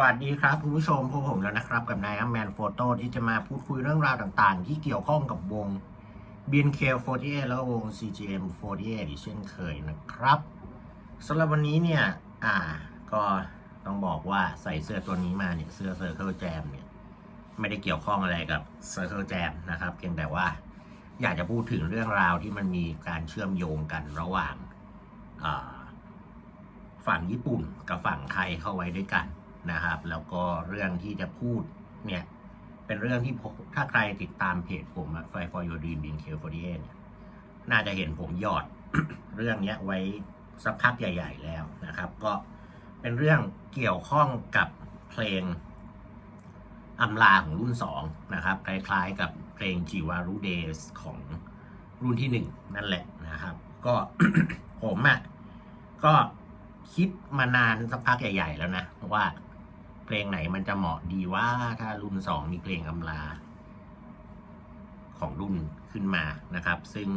วัสดีครับคุณผู้ชมพบผมแล้วนะครับ กับนายอัมแมนโฟโต้ที่จะมาพูดคุยเรื่องราวต่างๆ ที่เกี่ยวข้องกับวง BNK48 แล้วก็วง CGM48 อีกเช่นเคยนะครับสำหรับวันนี้เนี่ย อ่า ก็ต้องบอกว่าใส่เสื้อตัวนี้มาเนี่ยเสื้อ Circle Jam เนี่ย ไม่ได้เกี่ยวข้องอะไรกับ Circle Jam นะครับ เพียงแต่ว่าอยากจะพูดถึงเรื่องราวที่มันมีการเชื่อมโยงกันระหว่างฝั่งญี่ปุ่นกับฝั่งไทยเข้าไว้ด้วยกัน นะครับ แล้วก็เรื่องที่จะพูดเนี่ยเป็นเรื่องที่ถ้าใครติดตามเพจผมไฟ for your dream being k 48เนี่ยน่าจะเห็นผมหยอดเรื่องนี้ไว้สักพักใหญ่ ๆ แล้วนะครับ ก็เป็นเรื่องเกี่ยวข้องกับเพลงอำลาของรุ่น 2 นะครับ คล้ายๆกับเพลงจิวารุเดสของรุ่นที่ 1 นั่นแหละนะครับ ก็ผมอะ่ะก็คิดมานานสักพักใหญ่ ๆ แล้วนะว่า เพลงไหนมันจะเหมาะดีว่าถ้ารุ่น2มีเพลงอำลา ของรุ่นขึ้นมานะครับ ซึ่ง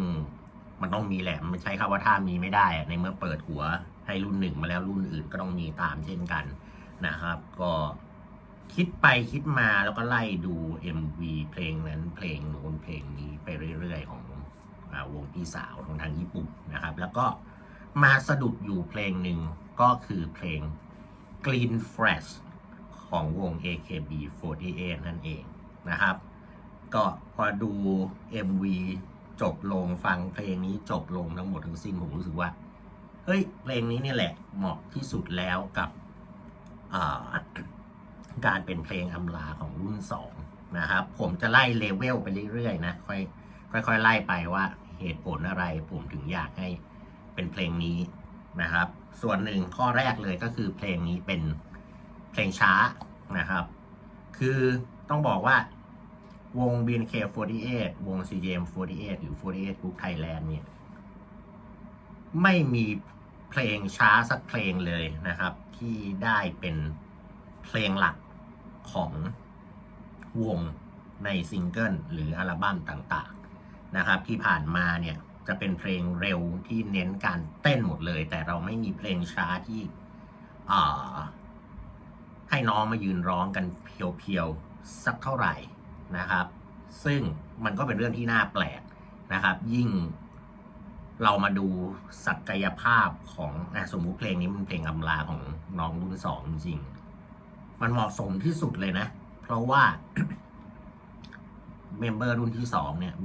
มันต้องมีแหละมันใช้คำว่าถ้ามีไม่ได้ ในเมื่อเปิดหัวให้รุ่นหนึ่งมาแล้วรุ่นอื่นก็ต้องมีตามเช่นกันนะครับ ก็คิดไปคิดมาแล้วก็ไล่ดู MV เพลงนั้นเพลงโน้นเพลงนี้ไปเรื่อยๆของอวงพี่สาวของทางญี่ปุ่นนะครับ แล้วก็มาสะดุดอยู่เพลงหนึ่งก็คือเพลง Green Flash ของวง AKB48 นั่นเองนะครับ ก็พอดู MV จบลงฟังเพลงนี้จบลงทั้งหมดทั้งสิ้นผมรู้สึกว่า เฮ้ย เพลงนี้เนี่ยแหละเหมาะที่สุดแล้วกับการเป็นเพลงอำลาของรุ่น 2 นะครับ ผมจะไล่เลเวลไปเรื่อยๆนะ ค่อยค่อยๆไล่ไปว่าเหตุผลอะไรผมถึงอยากให้เป็นเพลงนี้นะครับ ส่วนหนึ่งข้อแรกเลยก็คือเพลงนี้เป็น เพลงช้านะครับ คือต้องบอกว่าวง BNK48 วง CGM48 หรือ 48 Group Thailand เนี่ย ไม่มีเพลงช้าสักเพลงเลยนะครับ ที่ได้เป็นเพลงหลักของวงในซิงเกิลหรืออัลบั้มต่างๆนะครับ ที่ผ่านมาเนี่ยจะเป็นเพลงเร็วที่เน้นการเต้นหมดเลย แต่เราไม่มีเพลงช้าที่อ่า น้องมายืนร้องกันเพียวๆสักเท่าไหร่นะครับ ซึ่งมันก็เป็นเรื่องที่น่าแปลกนะครับ ยิ่งเรามาดูศักยภาพของอสมมุติเพลงนี้มันเพลงอำลาของน้องรุ่นสองจริง มันเหมาะสมที่สุดเลยนะ เพราะว่าเมมเบอร์รุ่นที่สองเนี่ย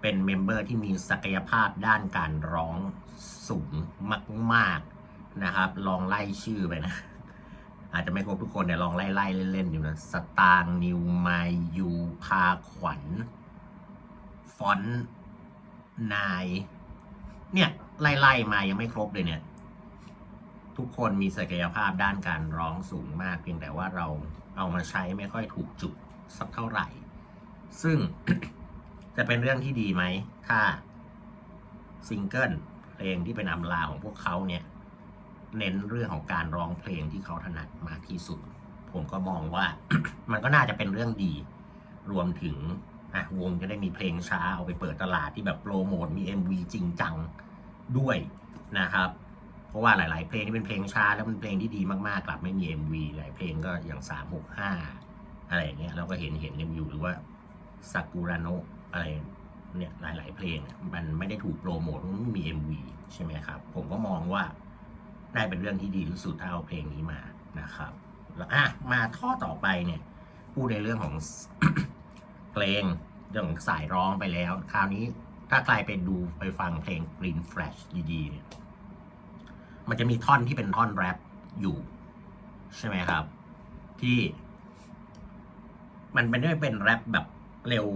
เป็นเมมเบอร์ที่มีศักยภาพด้านการร้องสูงมาก ๆนะครับ ลองไล่ชื่อไปนะ อาจจะไม่ครบทุกคนแต่ลองไล่ไล่เล่นๆอยู่นะสตางค์นิวไมยูพาขวัญฟอนต์นาย เนี่ย ไล่ไล่มายังไม่ครบเลยเนี่ย ทุกคนมีศักยภาพด้านการร้องสูงมากเพียงแต่ว่าเราเอามาใช้ไม่ค่อยถูกจุดสักเท่าไหร่ ซึ่งจะเป็นเรื่องที่ดีไหม ถ้าซิงเกิลเพลงที่เป็นอำลาของพวกเขาเนี่ย เน้นเรื่องของการร้องเพลงที่เขาถนัดมากที่สุด ผมก็มองว่ามันก็น่าจะเป็นเรื่องดี รวมถึงอะวงจะได้มีเพลงช้าเอาไปเปิดตลาดที่แบบโปรโมทมี MV จริงจังด้วยนะครับ เพราะว่าหลาย ๆ เพลงที่เป็นเพลงช้าแล้วเป็นเพลงที่ดีมากๆกลับไม่มี MV หลายเพลงก็อย่างสามหกห้าอะไรอย่างเงี้ยเราก็เห็นเห็นกันอยู่หรือว่าซากุระโนะอะไรเนี่ยหลาย ๆ เพลงมันไม่ได้ถูกโปรโมทมันไม่มี MV ใช่ไหมครับ ผมก็มองว่า ได้เป็นเรื่องที่ดีที่สุดถ้าเอาเพลงนี้มานะครับ แล้วอะมาข้อต่อไปเนี่ยพูดในเรื่องของเพลงเรื่องสายร้องไปแล้ว คราวนี้ถ้าใครไปดูไปฟังเพลง Green Flash ดีๆเนี่ยมันจะมีท่อนที่เป็นท่อนแรปอยู่ ใช่ไหมครับ ที่ มันไม่ได้เป็นแรปแบบเร็ว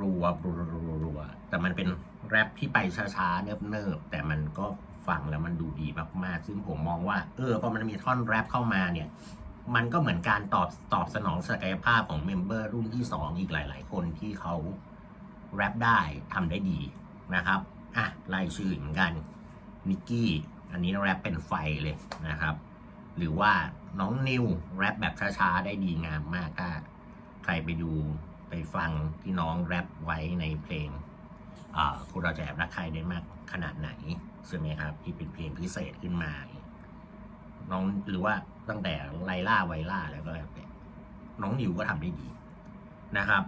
รัวรัวรัวรัวแต่มันเป็นแรปที่ไปช้าๆเนิบๆแต่มันก็ ฟังแล้วมันดูดีมากๆ ซึ่งผมมองว่า เออพอมันมีท่อนแรปเข้ามาเนี่ย มันก็เหมือนการตอบตอบสนองศักยภาพของเมมเบอร์รุ่นที่สองอีกหลาย ๆ คนที่เขาแรปได้ทำได้ดีนะครับ อะไล่ชื่อเหมือนกันนิกกี้อันนี้แรปเป็นไฟเลยนะครับ หรือว่าน้องนิวแรปแบบช้า ๆ ได้ดีงามมากถ้าใครไปดูไปฟังที่น้องแรปไว้ในเพลงคุณเราจะแอบรักใครได้มากขนาดไหน ใช่ไหมครับ ที่เป็นเพลงพิเศษขึ้นมา น้องหรือว่าตั้งแต่ไลล่าไวล่าแล้วก็แล้วแต่น้องนิวก็ทำได้ดีนะครับ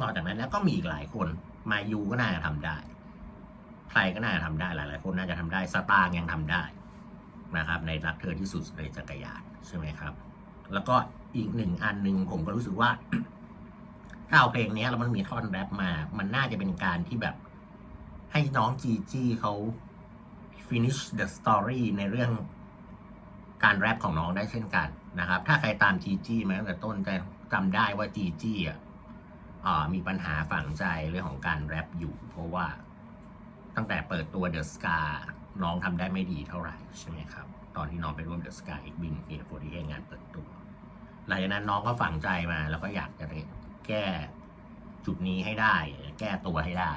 นอกจากนั้นแล้วก็มีอีกหลายคน มายูก็น่าจะทำได้ ใครก็น่าจะทำได้หลายๆคนน่าจะทำได้สตางค์ยังทำได้นะครับ ในรักเธอที่สุดในจักรยานใช่ไหมครับ แล้วก็อีกหนึ่งอันหนึ่งผมก็รู้สึกว่าถ้าเอาเพลงนี้แล้วมันมีท่อนแรปมา มันน่าจะเป็นการที่แบบให้น้องจีจี้เขา finish the story ในเรื่องการแรปของน้องได้เช่นกันนะครับ ถ้าใครตามจีจี้มาตั้งแต่ต้นจะจำได้ว่าจีจี้อะมีปัญหาฝังใจเรื่องของการแรปอยู่ เพราะว่าตั้งแต่เปิดตัว The Scar น้องทำได้ไม่ดีเท่าไหร่ใช่ไหมครับ ตอนที่น้องไปร่วม The Scar อีกบินเอโฟดีงานเปิดตัวหลังจากนั้นน้องก็ฝังใจมาแล้วก็อยากจะแก้จุดนี้ให้ได้ แก้ตัวให้ได้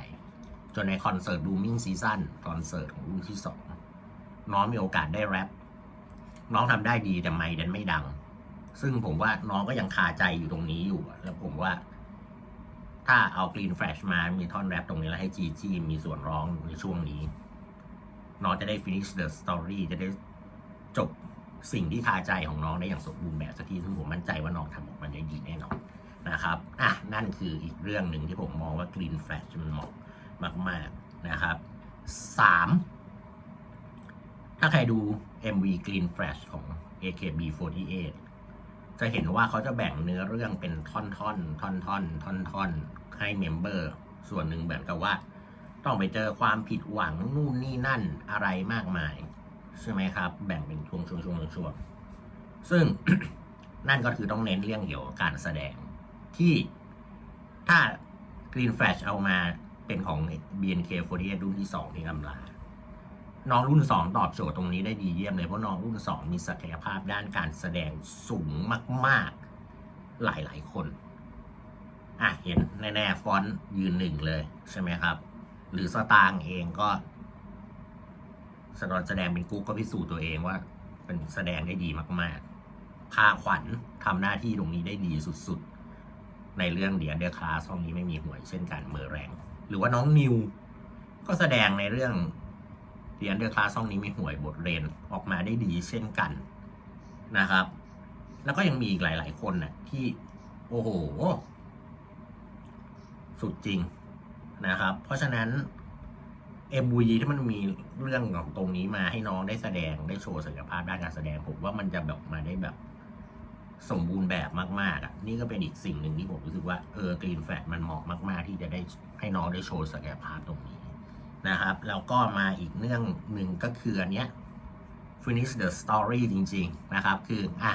จนในคอนเสิร์ตดูมิ่งซีซั่นคอนเสิร์ตของรุ่นที่สองน้องมีโอกาสได้แรปน้องทำได้ดีแต่ไม่ดันไม่ดัง ซึ่งผมว่าน้องก็ยังคาใจอยู่ตรงนี้อยู่ แล้วผมว่า ถ้าเอากรีนแฟลชมา มีท่อนแรปตรงนี้แล้วให้จีจีมีส่วนร้องในช่วงนี้ น้องจะได้ finish the story จะได้จบสิ่งที่คาใจของน้องได้อย่างสมบูรณ์แบบสักทีซึ่งผมมั่นใจว่าน้องทำออกมาได้ดีแน่นอนนะครับ อะ นั่นคืออีกเรื่องหนึ่งที่ผมมองว่า Green Flash มันเหมาะ มาก ๆ นะครับสามถ้าใครดู MV Green Flash ของ AKB48 จะเห็นว่าเขาจะแบ่งเนื้อเรื่องเป็นท่อนๆท่อนๆ ท่อนๆ ท่อนๆ ให้เมมเบอร์ ส่วนหนึ่งเหมือนกับว่า ต้องไปเจอความผิดหวังนู่นนี่นั่นอะไรมากมาย ใช่ไหมครับ แบ่งเป็นช่วงช่วงช่วงช่วงซึ่งนั่นก็คือต้องเน้นเรื่องเกี่ยวกับการแสดงที่ถ้า Green Flash เอามา เป็นของ BNK48 รุ่นที่ 2 ที่กำลาน้องรุ่น 2 ตอบโจทย์ตรงนี้ได้ดีเยี่ยมเลย เพราะน้องรุ่น 2 มีศักยภาพด้านการแสดงสูงมาก ๆ หลาย ๆ คน อะ เห็นแน่ ๆ ฟอนต์ยืนหนึ่งเลยใช่ไหมครับ หรือสตางค์เองก็สตอนแสดงเป็นกุ๊กก็พิสูจน์ตัวเองว่า เป็นแสดงได้ดีมาก ๆ พาขวัญทำหน้าที่ตรงนี้ได้ดีสุด ๆ ในเรื่องเดียร์เดอร์คลาสห้องนี้ไม่มีหวยเช่นกันเมอแรง หรือว่าน้องนิว ก็แสดงในเรื่องเดียเดอร์คลาสห้องนี้มีห่วยบทเรียนออกมาได้ดีเช่นกันนะครับ แล้วก็ยังมีอีกหลาย ๆ คนน่ะที่โอ้โห สุดจริงนะครับ เพราะฉะนั้น MV ที่มันมีเรื่องของตรงนี้มาให้น้องได้แสดงได้โชว์ศักยภาพด้านการแสดงผมว่ามันจะแบบมาได้แบบ สมบูรณ์แบบมากๆอะนี่ก็เป็นอีกสิ่งหนึ่งที่ผมรู้สึกว่าเออกรีนแฟลมันเหมาะมากๆ ที่จะได้ให้น้องได้โชว์ศักยภาพตรงนี้นะครับ แล้วก็มาอีกเรื่องหนึ่งก็คืออันเนี้ย finish the story จริง ๆ นะครับ คืออะ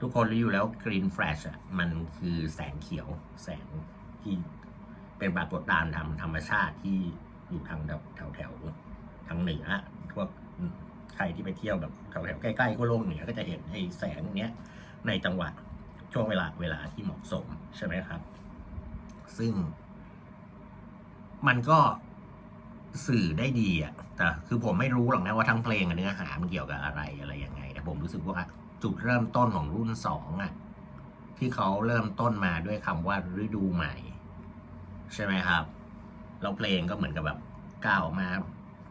ทุกคนรู้อยู่แล้ว green flash อะมันคือแสงเขียวแสงที่เป็นปรากฏการณ์ทางธรรมชาติที่อยู่ทางแถวแถวทางเหนือพวกใครที่ไปเที่ยวแบบแถวแถวใกล้ๆก็โลกเหนือก็จะเห็นไอ้แสงเนี้ย ในจังหวะช่วงเวลาเวลาที่เหมาะสมใช่ไหมครับ ซึ่ง มันก็สื่อได้ดีอะแต่คือผมไม่รู้หรอกนะว่าทั้งเพลงกับเนื้อหามันเกี่ยวกับอะไรอะไรยังไง แต่ผมรู้สึกว่าจุดเริ่มต้นของรุ่นสองอะ ที่เขาเริ่มต้นมาด้วยคำว่าฤดูใหม่ ใช่ไหมครับแล้วเพลงก็เหมือนกับแบบก้าวมา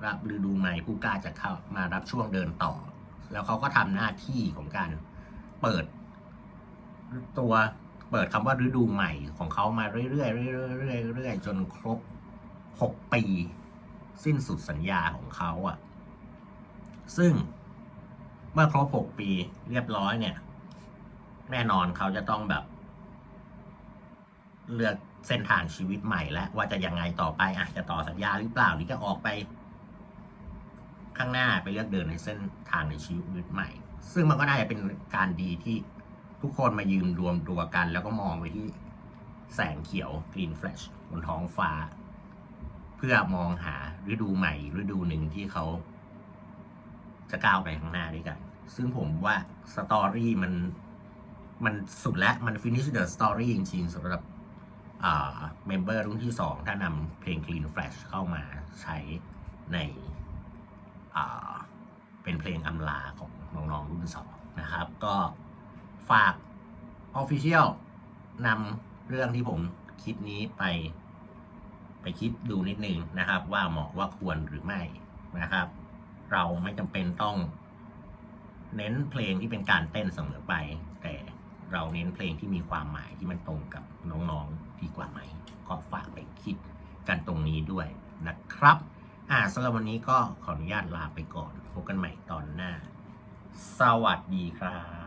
รับฤดูใหม่ผู้กล้าจะเข้ามารับช่วงเดินต่อ แล้วเขาก็ทำหน้าที่ของการเปิด ตัวเปิดคำว่าฤดูใหม่ของเขามาเรื่อยๆเรื่อยๆเรื่อยๆจนครบหกปี สิ้นสุดสัญญาของเขาอะ่ะ ซึ่งเมื่อครบหกปีเรียบร้อยเนี่ย แน่นอนเขาจะต้องแบบ เลือกเส้นทางชีวิตใหม่แล้วว่าจะยังไงต่อไปอะจะต่อสัญญาหรือเปล่าหรือจะออกไป ข้างหน้าไปเลือกเดินในเส้นทางในชีวิตใหม่ ซึ่งมันก็น่าจะเป็นการดีที่ ทุกคนมายืนรวมตัวกัน แล้วก็มองไปที่แสงเขียว green flash บนท้องฟ้า เพื่อมองหาฤดูใหม่ ฤดูหนึ่งที่เขา จะก้าวไปข้างหน้าด้วยกัน ซึ่งผมว่าสตอรี่มันมันสุดแล้วมัน finish the story จริงๆสำหรับเมมเบอร์รุ่นที่สองถ้านำเพลง Clean Flash เข้ามาใช้ในเป็นเพลงอำลาของน้องๆรุ่นสองนะครับ ก็ ฝาก Official นำเรื่องที่ผมคิดนี้ไป ไปคิดดูนิดนึงนะครับ ว่าเหมาะว่าควรหรือไม่นะครับ เราไม่จำเป็นต้อง เน้นเพลงที่เป็นการเต้นเสมอไป แต่เราเน้นเพลงที่มีความหมายที่มันตรงกับน้องๆดีกว่าไหมก็ฝากไปคิดกันตรงนี้ด้วยนะครับ อ่าสำหรับวันนี้ก็ขออนุญาตลาไปก่อน พบกันใหม่ตอนหน้า สวัสดีครับ